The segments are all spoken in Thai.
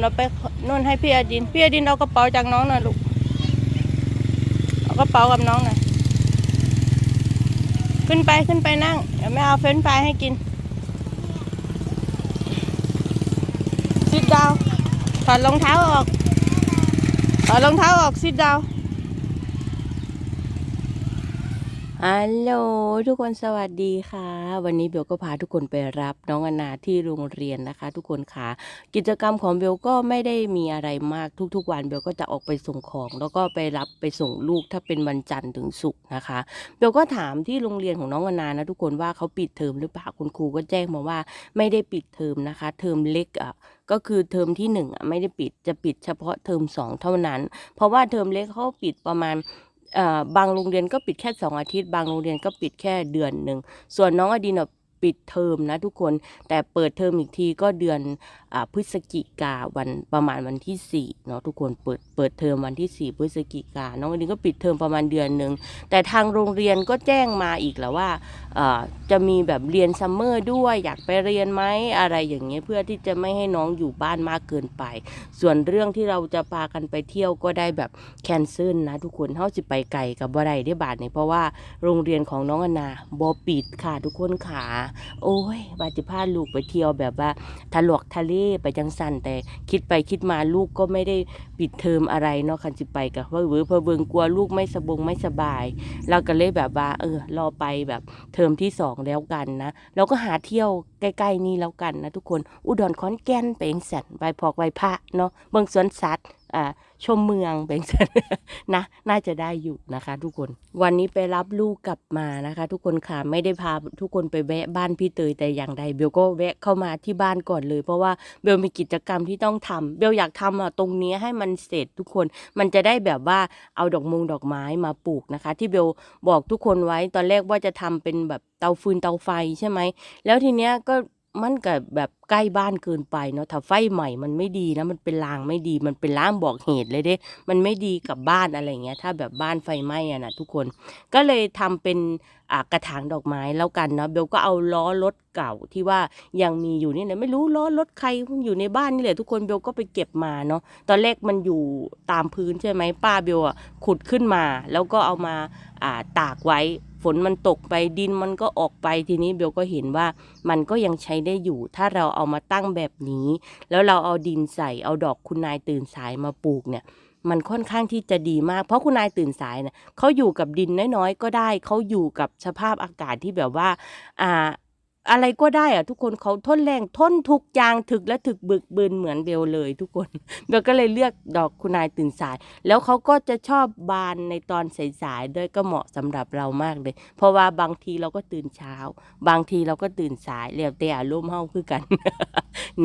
นเราไปนู่นให้พี่อดิน พี่อดินเอากระเป๋าจากน้องหน่อยลูก เอากระเป๋ากับน้องหน่อย ขึ้นไปขึ้นไปนั่ง เดี๋ยวแม่เอาเฟรนไฟรายให้กินซิดดาวถอดรองเท้าออกถอดรองเท้าออกซิดดาว ฮัลโหลทุกคนสวัสดีค่ะ วันนี้เบลก็พาทุกคนไปรับน้องอนาที่โรงเรียนนะคะ ทุกคนค่ะ กิจกรรมของเบลก็ไม่ได้มีอะไรมากทุกๆวันเบลก็จะออกไปส่งของ แล้วก็ไปรับไปส่งลูกถ้าเป็นวันจันทร์ถึงศุกร์นะคะเบลก็ถามที่โรงเรียนของน้องอนานะทุกคนว่าเขาปิดเทอมหรือเปล่าคุณครูก็แจ้งมาว่าไม่ได้ปิดเทอมนะคะ เทอมเล็กอะก็คือเทอมที่หนึ่งอะไม่ได้ปิดจะปิดเฉพาะเทอมสองเท่านั้น เพราะว่าเทอมเล็กเขาปิดประมาณ บางโรงเรียนก็ปิดแค่สองอาทิตย์ บางโรงเรียนก็ปิดแค่เดือนหนึ่ง ส่วนน้องอดินอะ ปิดเทอมนะทุกคนแต่เปิดเทอมอีกทีก็เดือนอพฤศจิกาวันประมาณวันที่สี่เนาะทุกคนเปิดเปิดเทอมวันที่สี่พฤศจิกาน้องอดินก็ปิดเทอมประมาณเดือนหนึ่งแต่ทางโรงเรียนก็แจ้งมาอีกแล้วว่าจะมีแบบเรียนซัมเมอร์ด้วยอยากไปเรียนไหมอะไรอย่างเงี้ยเพื่อที่จะไม่ให้น้องอยู่บ้านมากเกินไป ส่วนเรื่องที่เราจะพากันไปเที่ยวก็ได้แบบแคนเซิลนะทุกคนเท่าสิไปไกลกับบ่ได้ได้บาทเนี่ยเพราะว่าโรงเรียนของน้องอนาบอปิดค่ะทุกคนขาโอ้ยบาจิพาลูกไปเที่ยวแบบว่าทะลวกทะเลไปจังสันแต่คิดไปคิดมาลูกก็ไม่ได้ปิดเทอมอะไรเนาะคันสิไปกับเพื่อเวอเพอเบิงกลัวลูกไม่สบงไม่สบาย เราก็เลยแบบว่า เออรอไปแบบเทอมที่สองแล้วกันนะเราก็หาเที่ยวใกล้ๆนี่แล้วกันนะทุกคน อุดรขอนแก่นไปเองสันไปพอกไปพระเนาะเบิงสวนสัตว์อ่า ชมเมืองไปเองสันนะ น่าจะได้อยู่นะคะ ทุกคน วันนี้ไปรับลูกกลับมานะคะ ทุกคนค่ะไม่ได้พาทุกคนไปแวะบ้านพี่เตยแต่อย่างใดเบลก็แวะเข้ามาที่บ้านก่อนเลย เพราะว่าเบลมีกิจกรรมที่ต้องทำเบลอยากทำอะตรงนี้ให้มันเสร็จทุกคน มันจะได้แบบว่าเอาดอกมงดอกไม้มาปลูกนะคะ ที่เบลบอกทุกคนไว้ตอนแรกว่าจะทำเป็นแบบเตาฟืนเตาไฟใช่ไหมแล้วทีเนี้ยก็ มันกับแบบใกล้บ้านเกินไปเนาะถ้าไฟใหม่มันไม่ดีนะมันเป็นลางไม่ดีมันเป็นล่างบอกเหตุเลยเด้ มันไม่ดีกับบ้านอะไรเงี้ย ถ้าแบบบ้านไฟไหม้อะนะทุกคนก็เลยทำเป็นอ่ากระถางดอกไม้แล้วกันเนาะเบลก็เอาล้อรถเก่าที่ว่ายังมีอยู่นี่แหละไม่รู้ล้อรถใครอยู่ในบ้านนี่แหละทุกคนเบลก็ไปเก็บมาเนาะตอนแรกมันอยู่ตามพื้นใช่ไหมป้าเบลอะขุดขึ้นมา แล้วก็เอามาอ่าตากไว้ ฝนมันตกไปดินมันก็ออกไปทีนี้เบลก็เห็นว่ามันก็ยังใช้ได้อยู่ ถ้าเราเอามาตั้งแบบนี้ แล้วเราเอาดินใส่เอาดอกคุณนายตื่นสายมาปลูกเนี่ยมันค่อนข้างที่จะดีมาก เพราะคุณนายตื่นสายเนี่ยเขาอยู่กับดินน้อยๆก็ได้ เขาอยู่กับสภาพอากาศที่แบบว่าอ่า อะไรก็ได้อะทุกคนเขาทนแรงทนทุกอย่างถึกและถึกบึกบืนเหมือนเบลเลยทุกคนเบลก็เลยเลือกดอกคุณนายตื่นสาย แล้วเขาก็จะชอบบานในตอนสายๆด้วยก็เหมาะสำหรับเรามากเลย เพราะว่าบางทีเราก็ตื่นเช้า บางทีเราก็ตื่นสายแล้วแต่อารมณ์เฮาคือกัน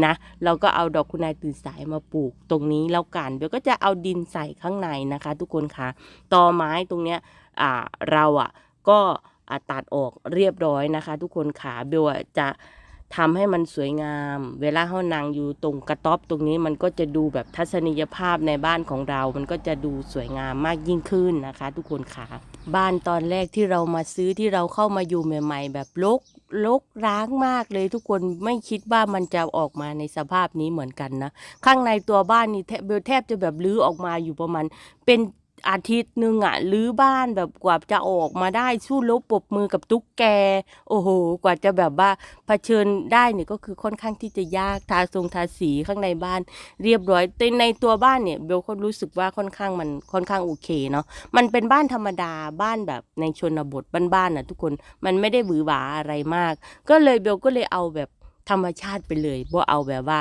นะ เราก็เอาดอกคุณนายตื่นสายมาปลูกตรงนี้แล้วกันเบลก็จะเอาดินใส่ข้างในนะคะ ทุกคนคะตอไม้ตรงเนี้ยอ่าเราอะก็ ตัดออกเรียบร้อยนะคะ ทุกคนขาเบลจะทำให้มันสวยงาม เวลาเฮานั่งอยู่ตรงกระต๊อบตรงนี้มันก็จะดูแบบทัศนียภาพในบ้านของเรา มันก็จะดูสวยงามมากยิ่งขึ้นนะคะ ทุกคนค่ะบ้านตอนแรกที่เรามาซื้อที่เราเข้ามาอยู่ใหม่ ๆ แบบรกรกร้างมากเลยทุกคนไม่คิดว่ามันจะออกมาในสภาพนี้เหมือนกันนะ ข้างในตัวบ้านนี่แทบเบลแทบจะแบบรื้อออกมาอยู่ประมาณเป็น อาทิตย์หนึ่งอะรื้อบ้านแบบกว่าจะออกมาได้สู้รบปรบมือกับตุ๊กแก โอ้โห กว่าจะแบบว่าเผชิญได้เนี่ยก็คือค่อนข้างที่จะยากทาทรงทาสีข้างในบ้าน เรียบร้อยแต่ในตัวบ้านเนี่ยเบลก็รู้สึกว่าค่อนข้างมันค่อนข้างโอเคเนาะมันเป็นบ้านธรรมดาบ้านแบบในชนบทบ้านๆน่ะทุกคนมันไม่ได้หวือหวาอะไรมาก ก็เลยเบลก็เลยเอาแบบธรรมชาติไปเลยบ่เอาแบบว่า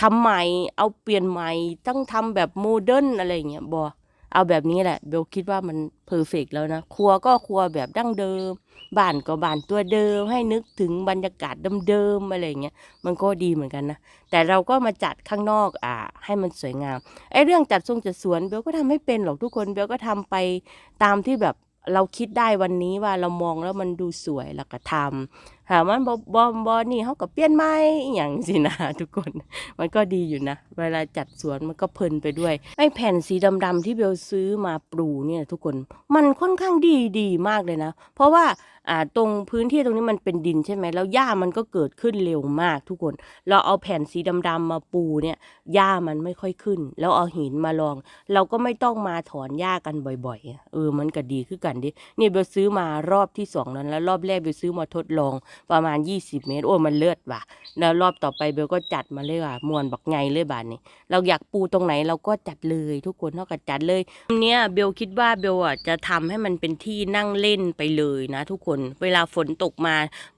ทำใหม่เอาเปลี่ยนใหม่ต้องทำแบบโมเดิร์นอะไรเงี้ยบอ เอาแบบนี้แหละเบลคิดว่ามันเพอร์เฟกแล้วนะ ครัวก็ครัวแบบดั้งเดิม บ้านก็บ้านตัวเดิม ให้นึกถึงบรรยากาศเดิมๆอะไรอย่างเงี้ย มันก็ดีเหมือนกันนะ แต่เราก็มาจัดข้างนอกอ่า ให้มันสวยงาม ไอ้เรื่องจัดทรงจัดสวนเบลก็ทำไม่เป็นหรอกทุกคน เบลก็ทำไปตามที่แบบเราคิดได้วันนี้ว่าเรามองแล้วมันดูสวยแล้วก็ทำ ถามว่าบอบอบอนี่เขาก็เปลี่ยนไม้อย่างสินะทุกคน มันก็ดีอยู่นะ เวลาจัดสวนมันก็เพลินไปด้วยไอแผ่นสีดำๆที่เบลซื้อมาปลูเนี่ยทุกคนมันค่อนข้างดีดีมากเลยนะ เพราะว่าอ่าตรงพื้นที่ตรงนี้มันเป็นดินใช่ไหมแล้วหญ้ามันก็เกิดขึ้นเร็วมากทุกคน เราเอาแผ่นสีดำๆมาปูเนี่ยหญ้ามันไม่ค่อยขึ้น แล้วเอาหินมาลอง เราก็ไม่ต้องมาถอนหญ้ากันบ่อยๆเออมันก็ดีขึ้นกันดินี่เบลซื้อมารอบที่สองนั้นแล้วรอบแรกเบลซื้อมาทดลองประมาณ 20 เมตร โอ้มันเลือดว่ะ แล้วรอบต่อไปเบลก็จัดมาเลยว่ะมวนบักไงเลยบานนี้ เราอยากปูตรงไหนเราก็จัดเลยทุกคนเท่ากับจัดเลยเนี้ยเบลคิดว่าเบลอะจะทำให้มันเป็นที่นั่งเล่นไปเลยนะ ทุกคน เวลาฝนตกมา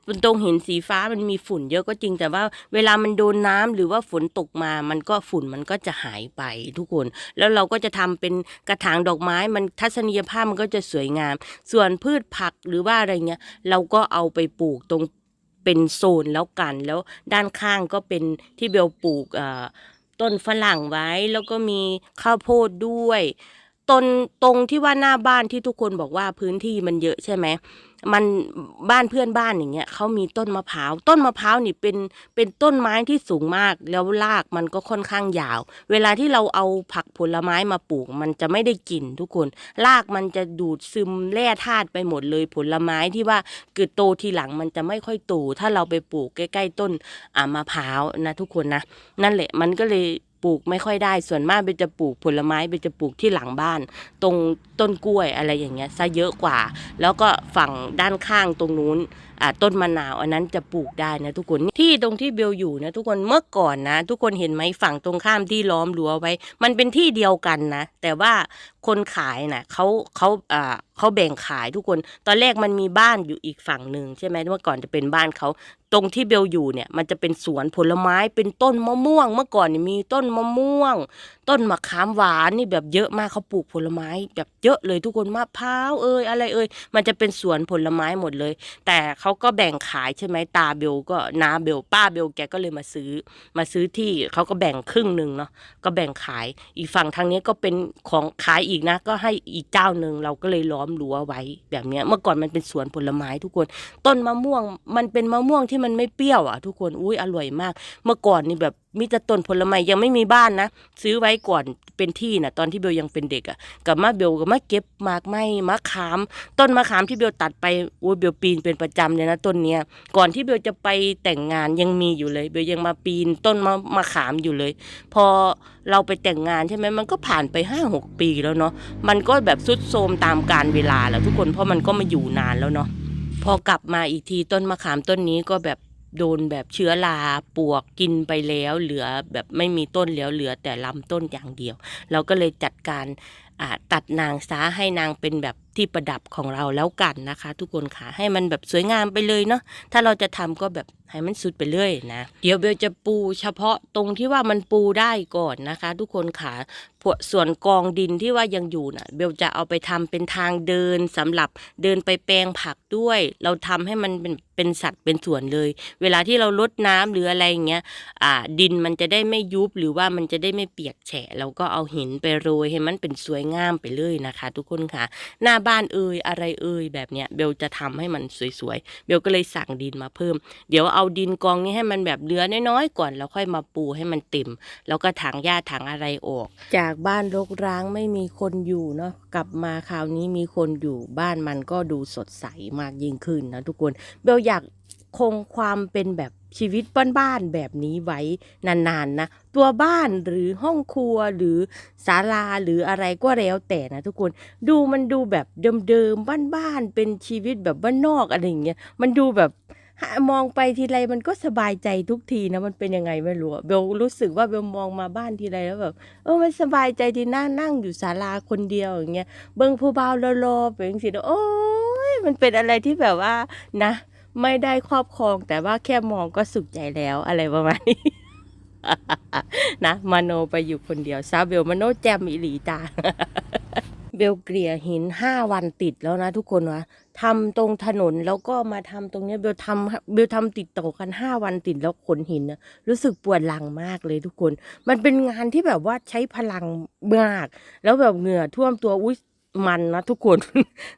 มันตรงเหินสีฟ้ามันมีฝุ่นเยอะก็จริงแต่ว่าเวลามันโดนน้ำหรือว่าฝนตกมา มันก็ฝุ่นมันก็จะหายไปทุกคน แล้วเราก็จะทำเป็นกระถางดอกไม้มันทัศนียภาพมันก็จะสวยงาม ส่วนพืชผักหรือว่าอะไรเงี้ย เราก็เอาไปปลูกตรงเป็นโซนแล้วกันแล้วด้านข้างก็เป็นที่เบลปลูกต้นฝรั่งไว้ แล้วก็มีข้าวโพดด้วย ต้นตรงที่ว่าหน้าบ้านที่ทุกคนบอกว่าพื้นที่มันเยอะใช่ไหมมันบ้านเพื่อนบ้านอย่างเงี้ยเขามีต้นมะพร้าวต้นมะพร้าวนี่เป็นเป็นต้นไม้ที่สูงมาก แล้วรากมันก็ค่อนข้างยาว เวลาที่เราเอาผักผลไม้มาปลูก มันจะไม่ได้กลิ่นทุกคน รากมันจะดูดซึมแร่ธาตุไปหมดเลยผลไม้ที่ว่าเกิดโตทีหลังมันจะไม่ค่อยโตถ้าเราไปปลูกใกล้ ๆ ต้นอ่ามะพร้าวนะทุกคนนะนั่นแหละมันก็เลย ปลูกไม่ค่อยได้ ส่วนมากเบนจะปลูกผลไม้เบนจะปลูกที่หลังบ้าน ตรงต้นกล้วยอะไรอย่างเงี้ยซะเยอะกว่า แล้วก็ฝั่งด้านข้างตรงนู้นต้นมะนาวอันนั้นจะปลูกได้นะทุกคนที่ตรงที่เบลอยู่นะทุกคนเมื่อก่อนนะ ทุกคนเห็นไหมฝั่งตรงข้ามที่ล้อมรั้วไว้ มันเป็นที่เดียวกันนะ แต่ว่าคนขายนะ่ะเขาเขาอ่าเขาแบ่งขายทุกคน ตอนแรกมันมีบ้านอยู่อีกฝั่งหนึ่งใช่ไหมเมื่อก่อนจะเป็นบ้านเขา ตรงที่เบลอยู่เนี่ย มันจะเป็นสวนผลไม้เป็นต้นมะม่วง เมื่อก่อนเนี่ยมีต้นมะม่วงต้นมะขามหวานนี่แบบเยอะมากเขาปลูกผลไม้ แบบเยอะเลยทุกคนมะพร้าวเอ่ยอะไรเอ่ยมันจะเป็นสวนผลไม้หมดเลย แต่เขาก็แบ่งขายใช่ไหมตาเบลก็นาเบลป้าเบลแกก็เลยมาซื้อ มาซื้อที่เขาก็แบ่งครึ่งหนึ่งเนาะก็แบ่งขายอีกฝั่งทางนี้ก็เป็นของขายอีกนะ ก็ให้อีกเจ้าหนึ่งเราก็เลยล้อมรั้วไว้แบบเนี้ยเมื่อก่อนมันเป็นสวนผลไม้ทุกคน ต้นมะม่วงมันเป็นมะม่วงที่มันไม่เปรี้ยวอะ ทุกคนอุ้ยอร่อยมาก เมื่อก่อนนี่แบบ มีแต่ต้นผลไม้ยังไม่มีบ้านนะ ซื้อไว้ก่อนเป็นที่นะตอนที่เบลยังเป็นเด็กอะ่ะกับมาเบลกับมาเก็บมากไม้มะขาม ต้นมะขามที่เบลตัดไปโอ้ยเบลปีนเป็นประจำเลยนะต้นเนี้ยก่อนที่เบลจะไปแต่งงานยังมีอยู่เลยเบลยังมาปีนต้นมะมะขามอยู่เลย พอเราไปแต่งงานใช่ไหมมันก็ผ่านไปห้าหกปีแล้วเนาะมันก็แบบสุดโทมตามกาลเวลาแหล้วทุกคนเพราะมันก็มาอยู่นานแล้วเนาะพอกลับมาอีกทีต้นมะขามต้นนี้ก็แบบ โดนแบบเชื้อราปวกกินไปแล้ว เหลือแบบไม่มีต้นแล้วเหลือแต่ลำต้นอย่างเดียว เราก็เลยจัดการอ่าตัดนางซาให้นางเป็นแบบที่ประดับของเราแล้วกันนะคะ ทุกคนค่ะให้มันแบบสวยงามไปเลยเนาะถ้าเราจะทำก็แบบให้มันสุดไปเรื่อยนะ เดี๋ยวเบลจะปูเฉพาะตรงที่ว่ามันปูได้ก่อนนะคะ ทุกคนค่ะ ส่วนกองดินที่ว่ายังอยู่น่ะ เบลจะเอาไปทำเป็นทางเดินสำหรับเดินไปแปลงผักด้วย เราทำให้มันเป็นเป็นสัดเป็นส่วนเลย เวลาที่เราลดน้ำหรืออะไรอย่างเงี้ยอ่า ดินมันจะได้ไม่ยุบหรือว่ามันจะได้ไม่เปียกแฉะเราก็เอาหินไปโรยให้มันเป็นสวยงามไปเลยนะคะ ทุกคนค่ะ หน้าบ้านเอ่ยอะไรเอ่ยแบบเนี้ยเบลจะทำให้มันสวยๆเบลก็เลยสั่งดินมาเพิ่ม เดี๋ยวเอาดินกองนี้ให้มันแบบเหลือน้อยๆก่อนแล้วค่อยมาปูให้มันเต็มแล้วก็ถังหญ้าถังอะไรออกจากบ้านรกร้างไม่มีคนอยู่เนาะกลับมาคราวนี้มีคนอยู่บ้านมันก็ดูสดใสมากยิ่งขึ้นนะทุกคนเบลอยากคงความเป็นแบบชีวิตบ้านๆแบบนี้ไว้นานๆนะตัวบ้านหรือห้องครัวหรือศาลาหรืออะไรก็แล้วแต่นะทุกคนดูมันดูแบบเดิมๆบ้านๆเป็นชีวิตแบบบ้านนอกอะไรอย่างเงี้ยมันดูแบบ มองไปทีไรมันก็สบายใจทุกทีนะมันเป็นยังไงไม่รู้เบลรู้สึกว่าเบลมองมาบ้านทีไรแล้วแบบเออมันสบายใจที่นั่งนั่งอยู่ศาลาคนเดียวอย่างเงี้ยเบิ้งผู้บ่าวรอๆไปอย่างสิโอ้ยมันเป็นอะไรที่แบบว่านะ ไม่ได้ครอบครองแต่ว่าแค่มองก็สุขใจแล้วอะไรประมาณนี้นะมโนไปอยู่คนเดียวซาเบลมโนแจมอิหลีจ้าเบลเกลี่ยหินห้าวันติดแล้วนะทุกคนวะ ทำตรงถนนแล้วก็มาทำตรงเนี้ยเบลทำเบลทำติดต่อกันห้าวันติดแล้วขนหินนะรู้สึกปวดหลังมากเลยทุกคน มันเป็นงานที่แบบว่าใช้พลังมาก แล้วแบบเหงื่อท่วมตัวอุ้ย มันนะทุกคน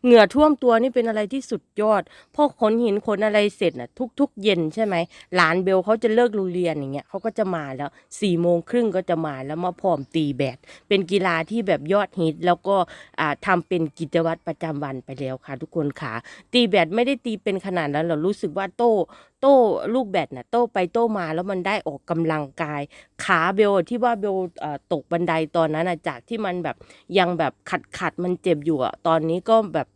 เหงื่อท่วมตัวนี่เป็นอะไรที่สุดยอดพอขนหินขนอะไรเสร็จน่ะ ทุก ๆ เย็นใช่ไหมหลานเบลเขาจะเลิกโรงเรียนอย่างเงี้ยเขาก็จะมาแล้วสี่โมงครึ่งก็จะมาแล้วมาพร้อมตีแบดเป็นกีฬาที่แบบยอดฮิตแล้วก็อ่าทำเป็นกิจวัตรประจำวันไปแล้วค่ะ ทุกคนค่ะ ตีแบดไม่ได้ตีเป็นขนาดนั้นเรารู้สึกว่าโต ต้ลูกแบดน่ะโต้ไปโต้มาแล้วมันได้ออกกำลังกาย ขาเบลที่ว่าเบลตกบันไดตอนนั้นนะจากที่มันแบบยังแบบขัดขัดมันเจ็บอยู่อะตอนนี้ก็แบบ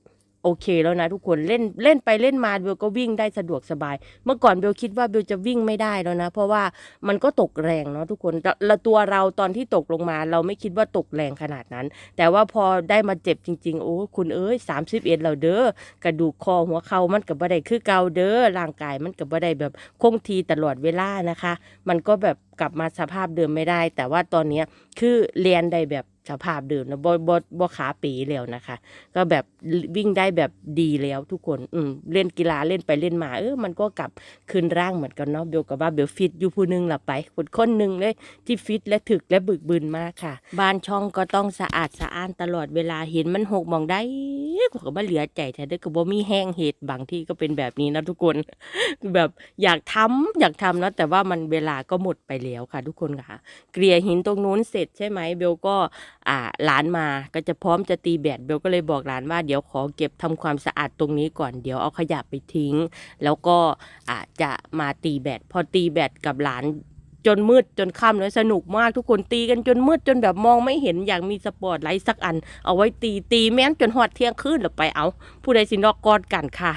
โอเคแล้วนะทุกคนเล่นเล่นไปเล่นมาเบลก็วิ่งได้สะดวกสบาย เมื่อก่อนเบลคิดว่าเบลจะวิ่งไม่ได้แล้วนะ เพราะว่ามันก็ตกแรงเนาะทุกคนแต่ละตัวเราตอนที่ตกลงมา เราไม่คิดว่าตกแรงขนาดนั้น แต่ว่าพอได้มาเจ็บจริง ๆ โอ้คุณเอ้ยสามสิบเอ็ดเราเด้อกระดูกคอหัวเข่ามันกับบ่ได้คือเก่าเด้อร่างกายมันกับบ่ได้แบบคงทีตลอดเวลานะคะ มันก็แบบกลับมาสภาพเดิมไม่ได้ แต่ว่าตอนนี้คือเรียนได้แบบ สภาพเดิมนะบบ่บ่ขาปีแล้วนะคะ ก็แบบวิ่งได้แบบดีแล้วทุกคนอืมเล่นกีฬาเล่นไปเล่นมาเออมันก็กลับคืนร่างเหมือนกันเนาะเบลกับว่าเบลฟิตอยู่ผู้หนึงหละไปคนคนหนึ่งเลยที่ฟิตและถึกและบึกบึนมากค่ะ บ้านช่องก็ต้องสะอาดสะอ้านตลอดเวลาเห็นมันหกมองได้ก็บ่เหลือใจแท้เด้อก็บ่มีแห้งเหตุบางที่ก็เป็นแบบนี้นะทุกคน แบบอยากทำอยากทำนะแต่ว่ามันเวลาก็หมดไปแล้วค่ะ ทุกคนค่ะ เกลี่ยหินตรงนู้นเสร็จใช่ไหมเบลก็อ่าหลานมาก็จะพร้อมจะตีแบดเบลก็เลยบอกหลานว่าเดี๋ยวขอเก็บทำความสะอาดตรงนี้ก่อนเดี๋ยวเอาขยะไปทิ้ง แล้วก็อ่าจะมาตีแบดพอตีแบดกับหลานจนมืดจนค่ำเลยสนุกมากทุกคนตีกันจนมืดจนแบบมองไม่เห็นอย่างมีสปอร์ตไลท์สักอัน เอาไว้ตีตีแม่นจนหอดเที่ยงคืนหรือไปเอา ผู้ใดสินอกกอดกันค่ะ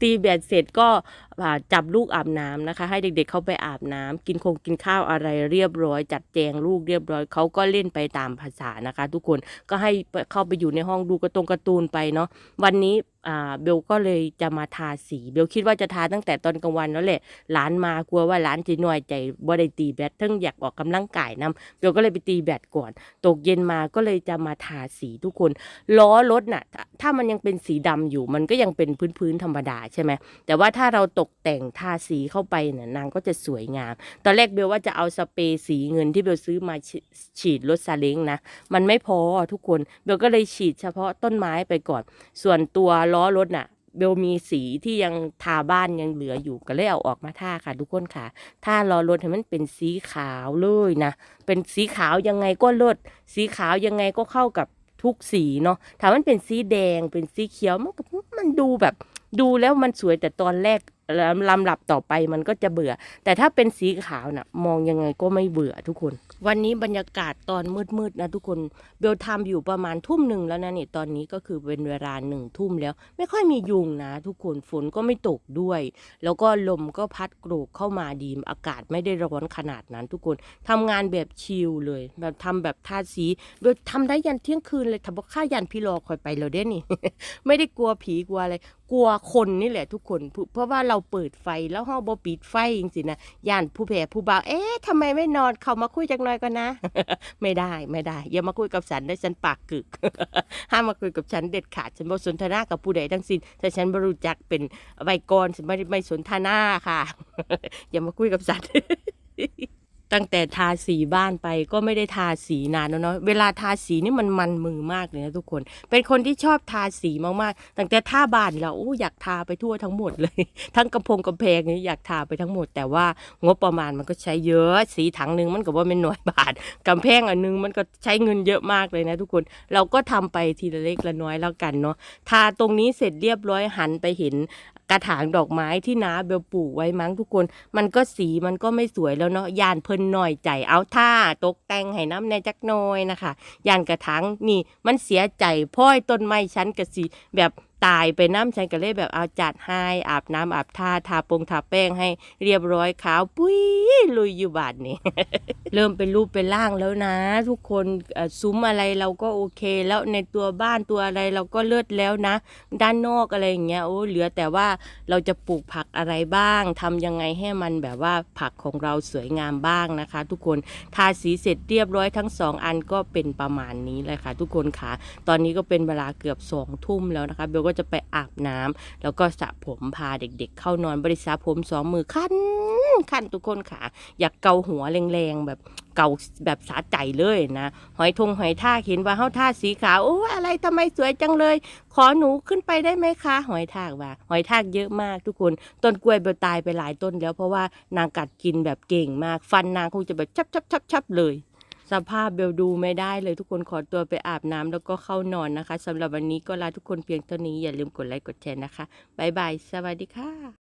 ตีแบดเสร็จก็ จับลูกอาบน้ำนะคะ ให้เด็กๆเข้าไปอาบน้ำกินคงกินข้าวอะไรเรียบร้อย จัดแจงลูกเรียบร้อยเขาก็เล่นไปตามภาษานะคะ ทุกคนก็ให้เข้าไปอยู่ในห้องดูกระตงการ์ตูนไปเนาะวันนี้เบลก็เลยจะมาทาสีเบลคิดว่าจะทาตั้งแต่ตอนกลางวันแล้วแหละหลานมากลัวว่าหลานจะหน่อยใจบ่ได้ตีแบดทั้งอยากออกกำลังกายนํเบลก็เลยไปตีแบดก่อน ตกเย็นมาก็เลยจะมาทาสีทุกคน ล้อรถน่ะ ถ้ามันยังเป็นสีดำอยู่มันก็ยังเป็นพื้นๆธรรมดาใช่ไหมแต่ว่าถ้าเราตกแต่งทาสีเข้าไปเนี่ยนางก็จะสวยงาม ตอนแรกเบลว่าจะเอาสเปรย์สีเงินที่เบลซื้อมาฉีดรถซาเล้งนะ มันไม่พอทุกคน เบลก็เลยฉีดเฉพาะต้นไม้ไปก่อน ส่วนตัวล้อรถน่ะเบลมีสีที่ยังทาบ้านยังเหลืออยู่ก็เลยเอาออกมาทาค่ะ ทุกคนค่ะถ้าล้อรถให้มันเป็นสีขาวเลยนะ เป็นสีขาวยังไงก็ลิศสีขาวยังไงก็เข้ากับทุกสีเนาะถ้ามันเป็นสีแดงเป็นสีเขียวมันก็มันดูแบบ ดูแล้วมันสวยแต่ตอนแรกลำดับต่อไปมันก็จะเบื่อ แต่ถ้าเป็นสีขาวน่ะ มองยังไงก็ไม่เบื่อทุกคน วันนี้บรรยากาศตอนมืดๆนะทุกคนเบลทำอยู่ประมาณทุ่มหนึ่งแล้วนะนี่ตอนนี้ก็คือเป็นเวลาหนึ่งทุ่มแล้ว ไม่ค่อยมียุงนะ ทุกคนฝนก็ไม่ตกด้วย แล้วก็ลมก็พัดโกรกเข้ามาดีอากาศไม่ได้ร้อนขนาดนั้นทุกคนทำงานแบบชิลเลย แบบทำแบบทาสีโดยทำได้ยันเที่ยงคืนเลยถ้าบอกค่ายันพี่รอคอยไปเราได้นี่ ไม่ได้กลัวผีกลัวอะไรกลัวคนนี่แหละ ทุกคนเพราะเพราะว่าเราเปิดไฟแล้วห้องบ่ปิดไฟจริงๆนะย่านผู้แผ่ผู้บ่าวเอ๊ะทำไมไม่นอนเขามาคุยจักหน่อยก่อนนะ ไม่ได้ไม่ได้ อย่ามาคุยกับฉันได้ฉันปากกึก ห้ามมาคุยกับฉันเด็ดขาดฉันบ่สนทนากับผู้ใดทั้งสิ้นถ้าฉันบรู้จักเป็นไวยากรณ์ฉันไม่ได้ไม่สนทนาค่ะ อย่ามาคุยกับฉัน ตั้งแต่ทาสีบ้านไปก็ไม่ได้ทาสีนานแล้วเนาะเวลาทาสีนี่มันมันมือมากเลยนะทุกคน เป็นคนที่ชอบทาสีมากๆตั้งแต่ท่าบ้านเราอู้อยากทาไปทั่วทั้งหมดเลย ทั้งกำพงกำแพงนี่อยากทาไปทั้งหมด แต่ว่างบประมาณมันก็ใช้เยอะสีถังหนึ่งมันก็ว่าเป็นหน่วยบาทกำแพงอันนึงมันก็ใช้เงินเยอะมากเลยนะทุกคนเราก็ทำไปทีละเล็กละน้อยแล้วกันเนาะทาตรงนี้เสร็จเรียบร้อยหันไปเห็น กระถางดอกไม้ที่น้าเบลปลูกไว้มั้งทุกคน มันก็สีมันก็ไม่สวยแล้วเนาะยานเพิ่นหน่อยใจเอาท่าตกแต่งให้น้ำในจักน้อยนะคะยานกระถางนี่มันเสียใจพ่อยต้นไม้ชั้นกระสีแบบ ตายไปน้ำฉันก็เลยแบบเอาจัดให้อาบน้ำอาบท่าทาปงทาแป้งให้เรียบร้อยขาวปุ้ยลุยอยู่บาดนี้เริ่มเป็นรูปเป็นร่างแล้วนะ ทุกคนซุ้มอะไรเราก็โอเค แล้วในตัวบ้านตัวอะไรเราก็เลิศแล้วนะ ด้านนอกอะไรอย่างเงี้ยโอ้เหลือแต่ว่าเราจะปลูกผักอะไรบ้างทำยังไงให้มันแบบว่าผักของเราสวยงามบ้างนะคะ ทุกคนทาสีเสร็จเรียบร้อยทั้งสองอันก็เป็นประมาณนี้เลยค่ะ ทุกคนค่ะ ตอนนี้ก็เป็นเวลาเกือบสองทุ่มแล้วนะคะเบลก็จะไปอาบน้ำแล้วก็สระผมพาเด็กๆ เข้านอนบริษาผมสองมือคันคันทุกคนค่ะ อยากเกาหัวแรงๆแบบเกาแบบสาใจเลยนะหอยทงหอยท่าเห็นว่าเฮาท่าสีขาวโอ้อะไรทำไมสวยจังเลย ขอหนูขึ้นไปได้ไหมคะ หอยทากว่า หอยทากเยอะมากทุกคนต้นกล้วยเบลตายไปหลายต้นแล้วเพราะว่านางกัดกินแบบเก่งมากฟันนางคงจะแบบชับชับชับชับเลย สภาพเบลดูไม่ได้เลยทุกคนขอตัวไปอาบน้ำแล้วก็เข้านอนนะคะสำหรับวันนี้ก็ลาทุกคนเพียงเท่านี้อย่าลืมกดไลค์กดแชร์นะคะบ๊ายบายสวัสดีค่ะ